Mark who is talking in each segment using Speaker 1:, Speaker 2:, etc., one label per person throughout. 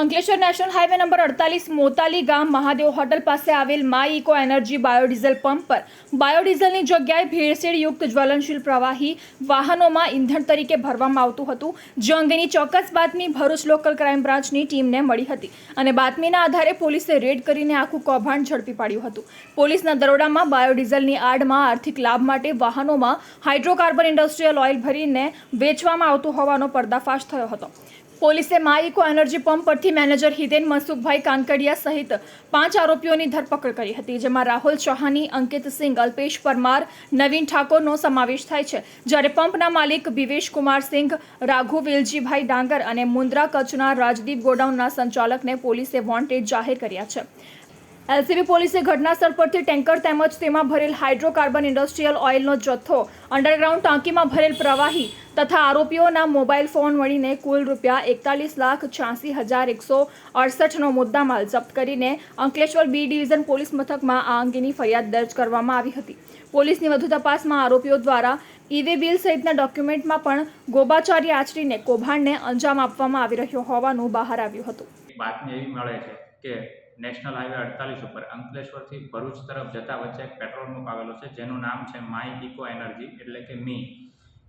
Speaker 1: Ankleshwar national highway number અડતાલીસ મોતાલી ગામ Mahadev hotel પાસે આવેલ my eco energy biodiesel pump પર બાયોડીઝલની જગ્યાએ ભેળસેળયુક્ત જ્વલનશીલ પ્રવાહી વાહનોમાં ઇંધણ તરીકે ભરવામાં આવતું હતું, જે અંગેની ચોક્કસ બાતમી ભરૂચ લોકલ ક્રાઇમ બ્રાન્ચની ટીમને મળી હતી અને બાતમીના આધારે પોલીસે રેડ કરીને આખું કૌભાંડ ઝડપી પાડ્યું હતું. પોલીસના દરોડામાં બાયોડીઝલની આડમાં આર્થિક લાભ માટે વાહનોમાં હાઇડ્રોકાર્બન ઇન્ડસ્ટ્રીયલ ઓઇલ ભરીને વેચવામાં આવતું હોવાનો પર્દાફાશ થયો હતો. પોલીસે માઇકો એનર્જી પંપ પરથી મેનેજર હિતેન મનસુખભાઈ કાનકડિયા સહિત પાંચ આરોપીઓની ધરપકડ કરી હતી, જેમાં રાહુલ ચૌહાણી અંકિત સિંઘ, અલ્પેશ પરમાર, નવીન ઠાકોરનો સમાવેશ થાય છે. જ્યારે પંપના માલિક ભિવેશ કુમાર સિંઘ, રાઘુ વેલજીભાઈ ડાંગર અને મુન્દ્રા કચ્છના રાજદીપ ગોડાઉનના સંચાલકને પોલીસે વોન્ટેડ જાહેર કર્યા છે. એલસીબી પોલીસે ઘટનાસ્થળ પરથી ટેન્કર તેમજ તેમાં ભરેલ હાઇડ્રોકાર્બન ઇન્ડસ્ટ્રીયલ ઓઇલનો જથ્થો, અંડરગ્રાઉન્ડ ટાંકીમાં ભરેલ પ્રવાહી તથા આરોપીઓના મોબાઈલ ફોન મળીને કુલ રૂપિયા એકતાલીસ લાખ છ્યાસી હજાર એકસો અડસઠનો મુદ્દામાલ જપ્ત કરીને અંકલેશ્વર બી ડિવિઝન પોલીસ મથકમાં આ અંગેની ફરિયાદ દર્જ કરવામાં આવી હતી. પોલીસની વધુ તપાસમાં આરોપીઓ દ્વારા ઈવે બિલ સહિતના ડોક્યુમેન્ટમાં પણ ગોબાચારી આચરીને કૌભાંડને અંજામ આપવામાં આવી રહ્યો હોવાનું બહાર આવ્યું હતું.
Speaker 2: બાતમી એવી મળે છે કે નેશનલ હાઈવે અડતાલીસ ઉપર અંકલેશ્વરથી ભરૂચ તરફ જતા વચ્ચે એક પેટ્રોલ પંપ આવેલો છે જેનું નામ છે માય ઇકો એનર્જી એટલે કે મી.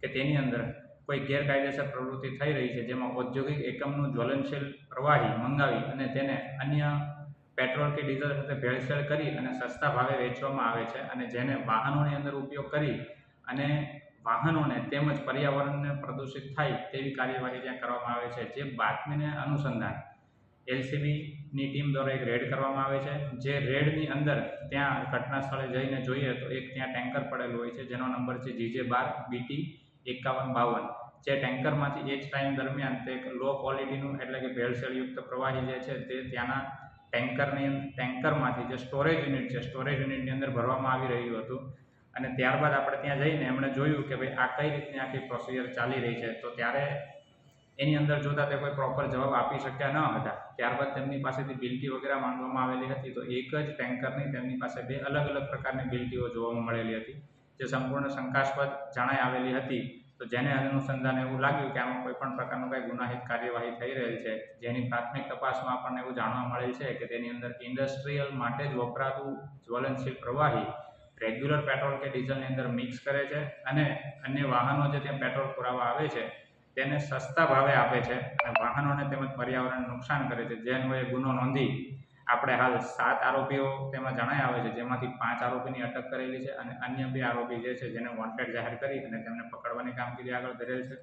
Speaker 2: કે તેની અંદર કોઈ ગેરકાયદેસર પ્રવૃત્તિ થઈ રહી છે, જેમાં ઔદ્યોગિક એકમનું જ્વલનશીલ પ્રવાહી મંગાવી અને તેને અન્ય પેટ્રોલ કે ડીઝલ સાથે ભેળસેળ કરી અને સસ્તા ભાવે વેચવામાં આવે છે અને જેને વાહનોની અંદર ઉપયોગ કરી અને વાહનોને તેમજ પર્યાવરણને પ્રદૂષિત થાય તેવી કાર્યવાહી ત્યાં કરવામાં આવે છે. જે બાતમીને અનુસંધાન એલસીબીની ટીમ દ્વારા એક રેડ કરવામાં આવે છે. જે રેડની અંદર ત્યાં ઘટના સ્થળે જઈને જોઈએ તો એક ત્યાં ટેન્કર પડેલું હોય છે, જેનો નંબર છે જીજે બાર બીટી એકાવન બાવન. જે ટેન્કરમાંથી એ જ ટાઈમ દરમિયાન તે લો ક્વોલિટીનું એટલે કે ભેળસેળયુક્ત પ્રવાહી જે છે તે ત્યાંના ટેન્કરની ટેન્કરમાંથી જે સ્ટોરેજ યુનિટ છે સ્ટોરેજ યુનિટની અંદર ભરવામાં આવી રહ્યું હતું. અને ત્યારબાદ આપણે ત્યાં જઈને એમણે જોયું કે ભાઈ આ કઈ રીતની આખી પ્રોસિજર ચાલી રહી છે. તો ત્યારે એની અંદર જોતાં તે કોઈ પ્રોપર જવાબ આપી શક્યા ન હતા. ત્યારબાદ તેમની પાસેથી બિલ્ટી વગેરે માંગવામાં આવેલી હતી. તો એક જ ટેન્કરની તેમની પાસે બે અલગ અલગ પ્રકારની બિલ્ટીઓ જોવામાં મળેલી હતી, જે સંપૂર્ણ શંકાસ્પદ જણાઈ આવેલી હતી. તો જેને અનુસંધાને એવું લાગ્યું કે આમાં કોઈ પણ પ્રકારનું કંઈ ગુનાહિત કાર્યવાહી થઈ રહેલ છે, જેની પ્રાથમિક તપાસમાં આપણને એવું જાણવા મળેલ છે કે તેની અંદર ઇન્ડસ્ટ્રીયલ માટે જ વપરાતું જ્વલનશીલ પ્રવાહી રેગ્યુલર પેટ્રોલ કે ડીઝલની અંદર મિક્સ કરે છે અને અન્ય વાહનો જે ત્યાં પેટ્રોલ પુરાવા આવે છે, તેને સસ્તા ભાવે આપે છે અને વાહનોને તેમજ પર્યાવરણને નુકસાન કરે છે. જેનો એ ગુનો નોંધી આપણે હાલ સાત આરોપીઓ તેમાં જણાય આવે છે, જેમાંથી પાંચ આરોપીની અટક કરેલી છે અને અન્ય બે આરોપી જે છે જેને વોન્ટેડ જાહેર કરી અને તેમને પકડવાની કામગીરી આગળ ધરેલ છે.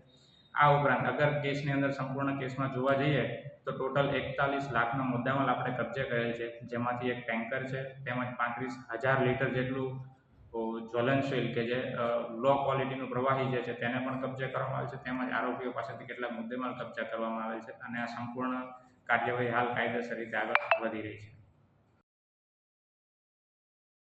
Speaker 2: આ ઉપરાંત અગર કેસની અંદર સંપૂર્ણ કેસમાં જોવા જઈએ, તો ટોટલ એકતાલીસ લાખનો મુદ્દામાલ આપણે કબજે કરેલ છે, જેમાંથી એક ટેન્કર છે, તેમજ પાંત્રીસ હજાર લીટર જેટલું જ્વલનશીલ કે જે લો ક્વોલિટીનું પ્રવાહી જે છે તેને પણ કબજે કરવામાં આવે છે, તેમજ આરોપીઓ પાસેથી કેટલાક મુદ્દેમાલ કબજા કરવામાં આવે છે અને આ સંપૂર્ણ કાર્યવાહી હાલ કાયદેસર રીતે આગળ વધી રહી છે.